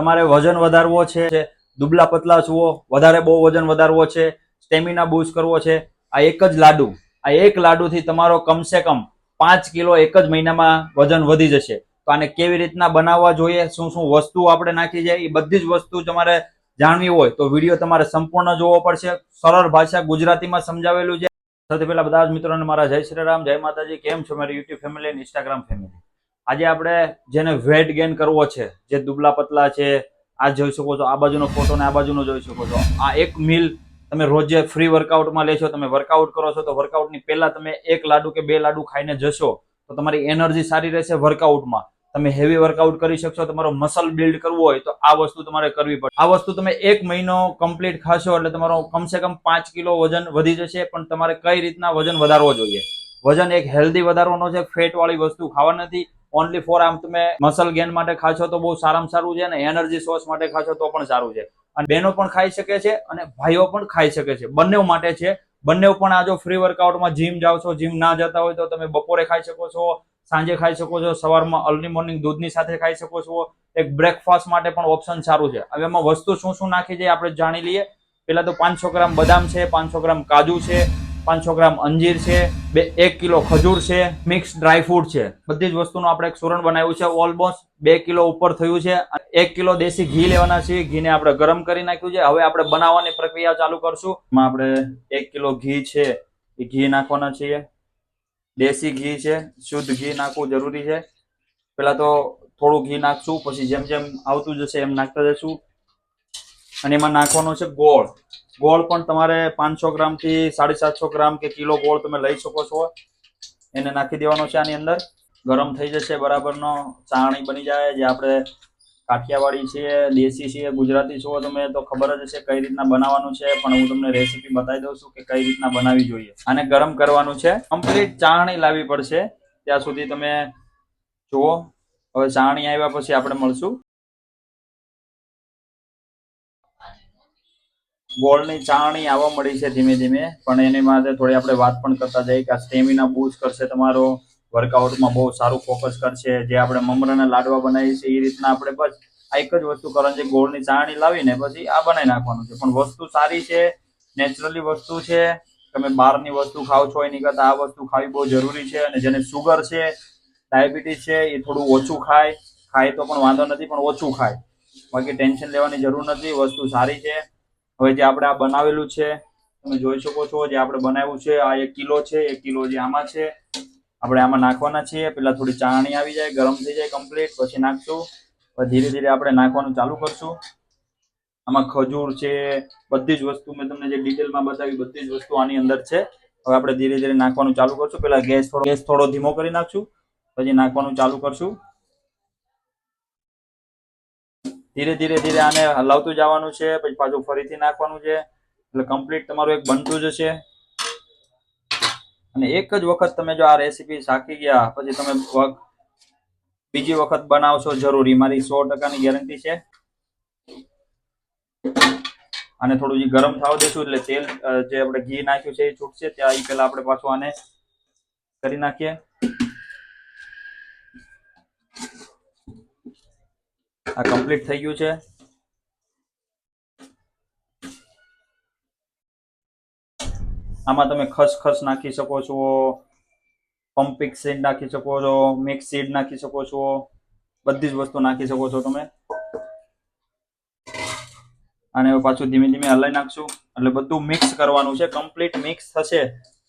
તમારે વજન વધારવો છે દુબલા પતલા છુઓ વધારે બહુ વજન વધારવો છે, સ્ટેમિના બૂસ્ટ કરવો છે, આ એક જ લાડુ. આ એક લાડુથી તમારો કમસે કમ પાંચ કિલો એક જ મહિનામાં વજન વધી જશે. તો આને કેવી રીતના બનાવવા જોઈએ, શું શું વસ્તુ આપણે નાખી જાય એ બધી જ વસ્તુ તમારે જાણવી હોય તો વીડિયો તમારે સંપૂર્ણ જોવો પડશે. સરળ ભાષા ગુજરાતીમાં સમજાવેલું છે. સૌથી પહેલા બધા જ મિત્રોને મારા જય શ્રી રામ, જય માતાજી, કેમ છો મારી યુટ્યુબ ફેમિલી ઇન્સ્ટાગ્રામ ફેમિલી આજે આપણે જેને વેટ ગેન કરવો છે, જે દુબલા પતલા છે, આ જોઈ શકો છો, આ બાજુનો ફોટો ને આ બાજુનો જોઈ શકો છો. આ એક મિલ તમે રોજે ફ્રી વર્કઆઉટમાં લેશો, તમે વર્કઆઉટ કરો છો, તો વર્કઆઉટની પહેલાં તમે એક લાડુ કે બે લાડુ ખાઈને જશો, તો તમારી એનર્જી સારી રહેશે વર્કઆઉટમાં તમે હેવી વર્કઆઉટ કરી શકશો, તમારો મસલ બિલ્ડ કરવો હોય તો આ વસ્તુ તમારે કરવી પડે. આ વસ્તુ તમે એક મહિનો કમ્પ્લીટ ખાશો એટલે તમારો કમસે કમ પાંચ કિલો વજન વધી જશે, પણ તમારે કઈ રીતના વજન વધારવો જોઈએ? વજન એક હેલ્ધી વધારવાનો છે ફેટ વાળી વસ્તુ ખાવા નથી ઓનલી ફોર આમ તમે મસલ ગેન માટે ખાશો તો બહુ સારામાં સારું છે અને એનર્જી સોર્સ માટે ખાશો તો પણ સારું છે. અને બહેનો પણ ખાઈ શકે છે અને ભાઈઓ પણ ખાઈ શકે છે. બંને માટે છે. બંને પણ આ જો ફ્રી વર્કઆઉટમાં જીમ જાઓ છો જીમ ના જતા હોય તો તમે બપોરે ખાઈ શકો છો, સાંજે ખાઈ શકો છો, સવારમાં અર્લી મોર્નિંગ દૂધની સાથે ખાઈ શકો છો. એક બ્રેકફાસ્ટ માટે પણ ઓપ્શન સારું છે. હવે એમાં વસ્તુ શું શું નાખી છે આપણે જાણી લઈએ. પેલા તો પાંચસો ગ્રામ બદામ છે, પાંચસો ગ્રામ કાજુ છે પાંચસો ગ્રામ અંજીર છે, બે, એક કિલો ખજૂર છે, મિક્સ ડ્રાય ફ્રૂટ છે. બધી જ વસ્તુનું આપણે એક સુરણ બનાવ્યું છે ઓલમોસ્ટ બે કિલો ઉપર થયું છે. એક કિલો દેશી ઘી લેવાના છે ઘીને આપણે ગરમ કરી નાખ્યું છે. હવે આપણે બનાવવાની પ્રક્રિયા ચાલુ કરશું. એમાં આપણે એક કિલો ઘી છે, એ ઘી નાખવાના છીએ. દેશી ઘી છે, શુદ્ધ ઘી નાખવું જરૂરી છે. પેલા તો થોડું ઘી નાખશું, પછી જેમ જેમ આવતું જશે એમ નાખતા જશું. અને એમાં નાખવાનો છે ગોળ. ગોળ પણ તમારે પાંચસો ગ્રામથી સાડી સાતસો ગ્રામ કે કિલો ગોળ તમે લઈ શકો છો. એને નાખી દેવાનો છે આની અંદર. ગરમ થઈ જશે બરાબરનો. ચાણી બની જાય. જે આપણે કાઠિયાવાડી છે દેશી છે ગુજરાતી છો તમે, તો ખબર જ હશે કઈ રીતના બનાવવાનું છે. પણ હું તમને રેસીપી બતાવી દઉં છું કે કઈ રીતના બનાવવી જોઈએ. આને ગરમ કરવાનું છે. કમ્પ્લીટ ચાણી લાવવી પડશે. ત્યાં સુધી તમે જુઓ. હવે ચાણી આવ્યા પછી આપણે મળશું. ગોળની ચાણી આવવા મળી છે ધીમે ધીમે, પણ એની માટે થોડી આપણે વાત પણ કરતા જઈએ કે સ્ટેમિના બૂસ્ટ કરશે તમારો, વર્કઆઉટમાં બહુ સારું ફોકસ કરશે, જે આપણે મમરાના લાડવા બનાવીએ છીએ, એ રીતના આપણે બસ આ એક જ વસ્તુ કરવાની છે, ગોળની ચાણી લાવીને પછી આ બનાવી નાખવાનું છે. પણ વસ્તુ સારી છે, નેચરલી વસ્તુ છે, તમે બહારની વસ્તુ ખાઓ છો એની કરતાં આ વસ્તુ ખાવી બહુ જરૂરી છે અને જેને સુગર છે, ડાયાબિટીસ છે, એ થોડું ઓછું ખાય ખાય તો પણ વાંધો નથી, પણ ઓછું ખાય. બાકી ટેન્શન લેવાની જરૂર નથી, વસ્તુ સારી છે. હવે જે આપણે આ બનાવેલું છે, તમે જોઈ શકો છો જે આપણે બનાવ્યું છે, આ એક કિલો છે, એક કિલો જે આમાં છે, આપણે આમાં નાખવાના છીએ. પેલા થોડી ચાણી આવી જાય, ગરમ થઈ જાય કમ્પ્લીટ પછી નાખશું. પછી ધીરે ધીરે આપણે નાખવાનું ચાલુ કરશું. આમાં ખજૂર છે, બધી જ વસ્તુ મેં તમને જે ડિટેલમાં બતાવી, બધી જ વસ્તુ આની અંદર છે. હવે આપણે ધીરે ધીરે નાખવાનું ચાલુ કરશું. પેલા ગેસ થોડો ગેસ થોડો ધીમો કરી નાખશું, પછી નાખવાનું ચાલુ કરશું. ધીરે ધીરે ધીરે આને હલાવતું જવાનું છે, પછી પાછું ફરીથી નાખવાનું છે. એટલે કમ્પ્લીટ તમારું એક બનતું જ છે. અને એક જ વખત તમે જો આ રેસીપી સાકી ગયા, પછી તમે બીજી વખત બનાવશો જરૂરી. મારી સો ટકાની ગેરંટી છે. અને થોડું ગરમ થવા દેશું, એટલે તેલ જે આપણે ઘી નાખ્યું છે એ છૂટશે. ત્યાં ઈ પહેલા આપણે પાછું આને કરી નાખીએ. આ કમ્પ્લીટ થઈ ગયું છે. આમાં તમે ખસખસ નાખી શકો છો પમ્પિક સીડ નાખી શકો છો, મિક્સ સીડ નાખી શકો છો, બધી જ વસ્તુ નાખી શકો છો તમે. અને પાછું ધીમે ધીમે હલાઈ નાખશું. એટલે બધું મિક્સ કરવાનું છે, કમ્પ્લીટ મિક્સ થશે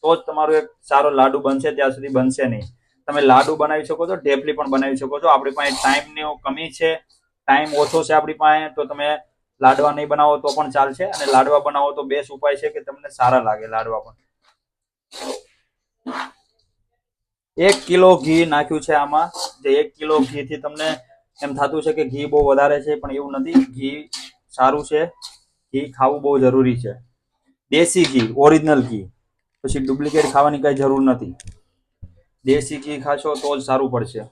તો જ તમારું એક સારો લાડુ બનશે, ત્યાં સુધી બનશે નહીં. તમે લાડુ બનાવી શકો છો ઢેપલી પણ બનાવી શકો છો. આપણી પાસે ટાઈમની કમી છે. ટાઈમ ઓછો છે આપણી પાસે, તો તમે લાડવા નહીં બનાવો તો પણ ચાલશે. અને લાડવા બનાવો તો બેસ્ટ ઉપાય છે કે તમને સારા લાગે લાડવા પણ. એક કિલો ઘી નાખ્યું છે આમાં. જે એક કિલો ઘી થી તમને એમ થતું છે કે ઘી બહુ વધારે છે, પણ એવું નથી. ઘી સારું છે. ઘી ખાવું બહુ જરૂરી છે. દેશી ઘી ઓરિજિનલ ઘી. પછી ડુપ્લિકેટ ખાવાની કઈ જરૂર નથી. દેશી ઘી ખાશો તો જ સારું પડશે.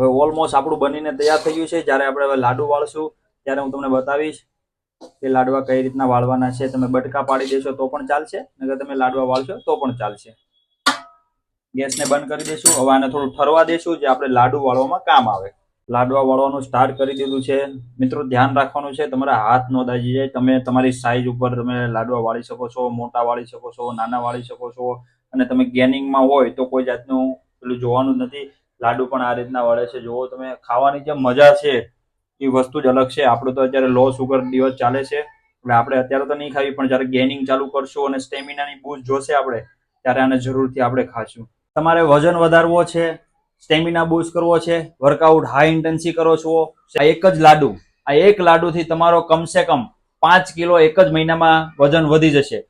હવે ઓલમોસ્ટ આપણું બનીને તૈયાર થઈ ગયું છે. જ્યારે આપણે હવે લાડુ વાળશું, ત્યારે હું તમને બતાવીશ કે લાડવા કઈ રીતના વાળવાના છે. તમે બટકા પાડી દેશો તો પણ ચાલશે નગર તમે લાડવા વાળશો તો પણ ચાલશે. ગેસને બંધ કરી દઈશું હવે આને થોડું ઠરવા દઈશું જે આપણે લાડુ વાળવામાં કામ આવે. લાડવા વાળવાનું સ્ટાર્ટ કરી દીધું છે. મિત્રો, ધ્યાન રાખવાનું છે, તમારા હાથ ન દાજી જાય. તમે તમારી સાઈઝ ઉપર તમે લાડવા વાળી શકો છો, મોટા વાળી શકો છો, નાના વાળી શકો છો. અને તમે ગેનિંગમાં હોય તો કોઈ જાતનું પેલું જોવાનું નથી. લાડુ પણ આ રીતના વળે છે. જુઓ તમે, ખાવાની જે મજા છે, એ વસ્તુ જ અલગ છે. આપણું તો અત્યારે લો સુગર દિવસ ચાલે છે. એટલે આપણે અત્યારે તો નહીં ખાવી, પણ જ્યારે ગેનિંગ ચાલુ કરશું અને સ્ટેમિનાની બૂસ્ટ જોશે આપણે, ત્યારે આને જરૂરથી આપણે ખાશું. તમારે વજન વધારવો છે સ્ટેમિના બૂસ્ટ કરવો છે વર્કઆઉટ હાઈ ઇન્ટેન્સી કરો છો, આ એક જ લાડુ, આ એક લાડુથી તમારો કમસે કમ પાંચ કિલો એક જ મહિનામાં વજન વધી જશે.